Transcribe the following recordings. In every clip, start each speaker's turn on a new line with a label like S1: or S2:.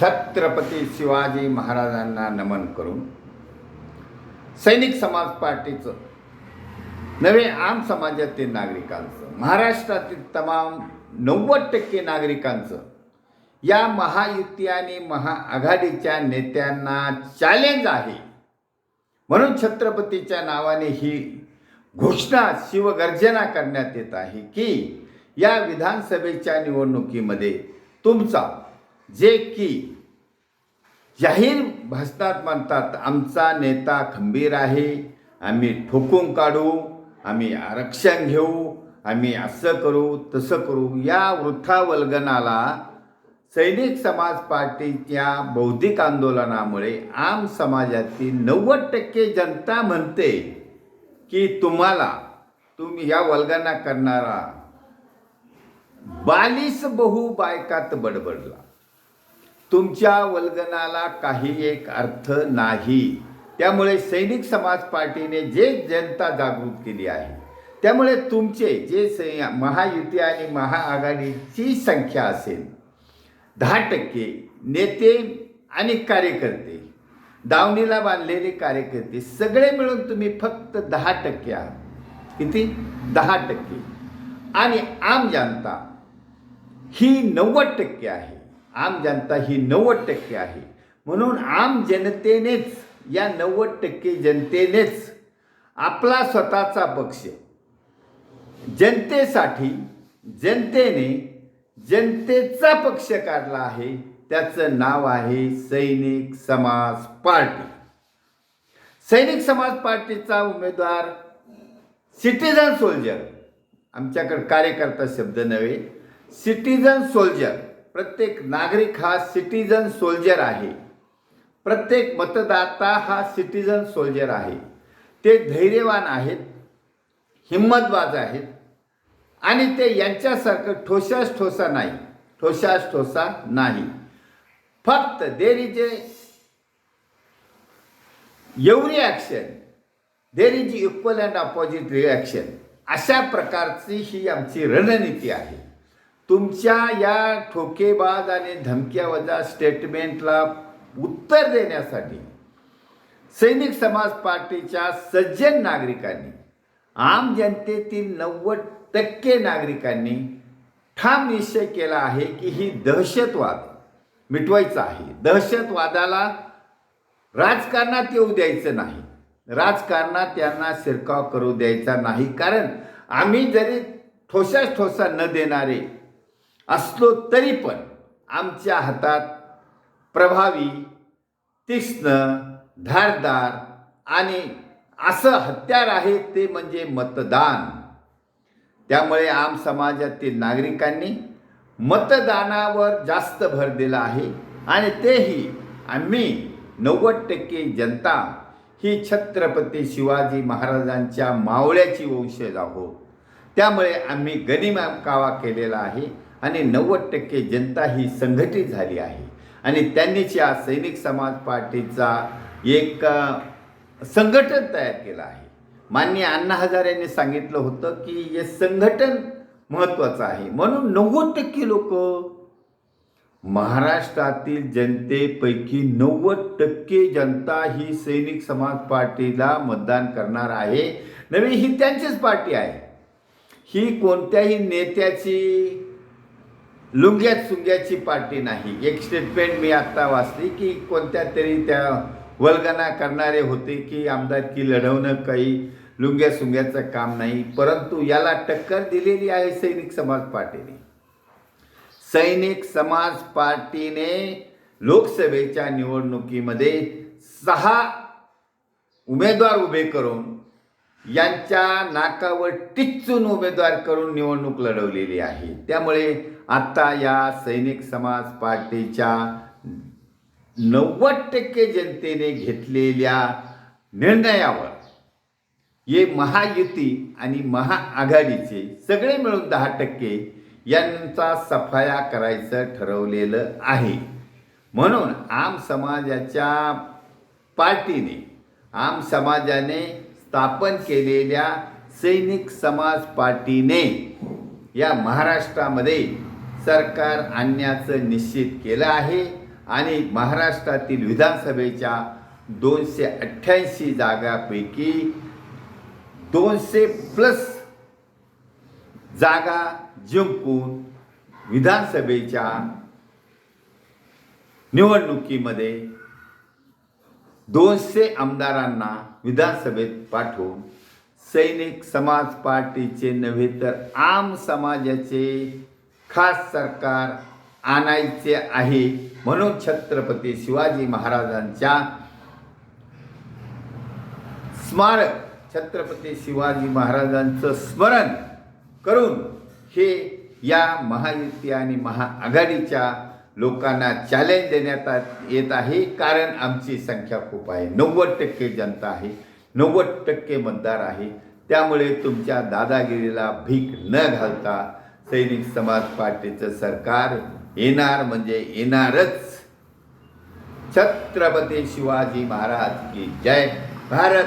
S1: छत्रपती शिवाजी महाराजांना नमन करून सैनिक समाज पार्टीचं नवे आम समाजातील नागरिकांचं महाराष्ट्रातील तमाम नव्वद टक्के नागरिकांचं या महायुती आणि महाआघाडीच्या नेत्यांना चॅलेंज आहे. म्हणून छत्रपतीच्या नावाने ही घोषणा शिवगर्जना करण्यात येत आहे की या विधानसभेच्या निवडणुकीमध्ये तुमचा जे की जाहीर भाषणात म्हणतात आमचा नेता खंबीर आहे. आम्ही ठोकून काढू आम्ही आरक्षण घेऊ आम्ही असं करू तसं करू. या वृथावल्गनाला सैनिक समाज पार्टीच्या बौद्धिक आंदोलनामुळे आम समाजातील नव्वद टक्के जनता म्हणते की तुम्हाला तुम्ही या वल्गना करणारा बालीस बहु बायकात बडबडला. तुमच्या वल्गनाला काही एक अर्थ नाही. त्यामुळे सैनिक समाज पार्टीने जे जनता जागृत केली आहे त्यामुळे तुमचे जे सै महायुती आणि महाआघाडीची संख्या असेल दहा टक्के नेते आणि कार्यकर्ते दावणीला बांधलेले कार्यकर्ते सगळे मिळून तुम्ही फक्त दहा टक्के आहात. किती? दहा टक्के. आणि आम जनता ही नव्वद टक्के आहे. आम जनता ही नव्वद टक्के आहे. म्हणून आम जनतेनेच या नव्वद टक्के जनतेनेच आपला स्वतःचा पक्ष जनतेसाठी जनतेने जनतेचा पक्ष काढला आहे. त्याचं नाव आहे सैनिक समाज पार्टी. सैनिक समाज पार्टीचा उमेदवार सिटीजन सोल्जर. आमच्याकडे कार्यकर्ता शब्द नव्हे. Citizen soldier. प्रत्येक नागरिक हा सिटीजन सोल्जर आहे. प्रत्येक मतदाता हा सिटीजन सोल्जर आहे. ते धैर्यवान आहेत हिंमतबाज आहेत आणि ते यांच्यासारखं ठोशास ठोसा नाही ठोशास ठोसा नाही. फक्त there is a every action there is equal and opposite reaction अशा प्रकारची ही आमची रणनीती आहे. तुमच्या या ठोकेबाज आणि धमक्यावजा स्टेटमेंटला उत्तर देण्यासाठी सैनिक समाज पार्टीच्या सज्जन नागरिकांनी आम जनतेतील नव्वद टक्के नागरिकांनी ठाम निश्चय केला आहे की ही दहशतवाद मिटवायचा आहे. दहशतवादाला राजकारणात येऊ द्यायचं नाही. राजकारणात त्यांना शिरकाव करू द्यायचा नाही. कारण आम्ही जरी ठोसास ठोसा न देणारे असलो तरी पण आमच्या हातात प्रभावी तीक्ष्ण धारदार आणि असं हत्यार आहे ते म्हणजे मतदान. त्यामुळे आम समाजातील नागरिकांनी मतदानावर जास्त भर दिला आहे आणि तेही आम्ही नव्वद टक्के जनता ही छत्रपती शिवाजी महाराजांच्या मावळ्याची वंशज आहोत. त्यामुळे आम्ही गनिमा कावा केलेला आहे. आणि नव्वद टक्के जनता ही संघटित झाली आहे. आणि त्यांनीच या सैनिक समाज पार्टीचा एक संघटन तयार केलं आहे. माननीय अण्णा हजार यांनी सांगितलं होतं की हे संघटन महत्त्वाचं आहे. म्हणून नव्वद टक्के लोक महाराष्ट्रातील जनतेपैकी नव्वद टक्के जनता ही सैनिक समाज पार्टीला मतदान करणार आहे. नव्हे ही त्यांचीच पार्टी आहे. ही कोणत्याही नेत्याची लुंग्यात सुंग्याची पार्टी नाही. एक स्टेटमेंट मी आत्ता वाचली की कोणत्या तरी त्या वल्गना करणारे होते की आमदारकी लढवणं काही लुंग्या सुंग्याचं काम नाही परंतु याला टक्कर दिलेली आहे सैनिक समाज पार्टीने. सैनिक समाज पार्टीने लोकसभेच्या निवडणुकीमध्ये सहा उमेदवार उभे करून यांच्या नाकावर टिच्चून उमेदवार करून निवडणूक लढवलेली आहे. त्यामुळे आता या सैनिक समाज पार्टीच्या नव्वद टक्के जनतेने घेतलेल्या निर्णयावर हे महायुती आणि महाआघाडीचे सगळे मिळून दहा टक्के यांचा सफाया करायचं ठरवलेलं आहे. म्हणून आम समाजाच्या पार्टीने आम समाजाने स्थापन केलेल्या सैनिक समाज पार्टीने या महाराष्ट्रामध्ये सरकार आणण्याचं निश्चित केलं आहे. आणि महाराष्ट्रातील विधानसभेच्या दोनशे अठ्ठ्याऐंशी जागापैकी दोनशे प्लस जागा जिंकून विधानसभेच्या निवडणुकीमध्ये दोनशे आमदारांना विधानसभेत पाठवून सैनिक समाज पार्टीचे नव्हे तर आम समाजाचे खास सरकार आणायचे आहे म्हणून छत्रपती शिवाजी महाराजांच्या स्मारक छत्रपती शिवाजी महाराजांचं स्मरण करून हे या महायुती आणि महाआघाडीच्या लोकांना चॅलेंज देण्यात आ- येत आहे. कारण आमची संख्या खूप आहे. नव्वद टक्के जनता आहे. नव्वद टक्के मतदार आहे. त्यामुळे तुमच्या दादागिरीला भीक न घालता सैनिक समाज पार्टीचं सरकार येणार म्हणजे येणारच. छत्रपती शिवाजी महाराज की जय. भारत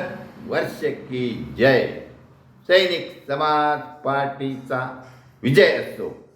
S1: वर्ष की जय. सैनिक समाज पार्टीचा विजय असतो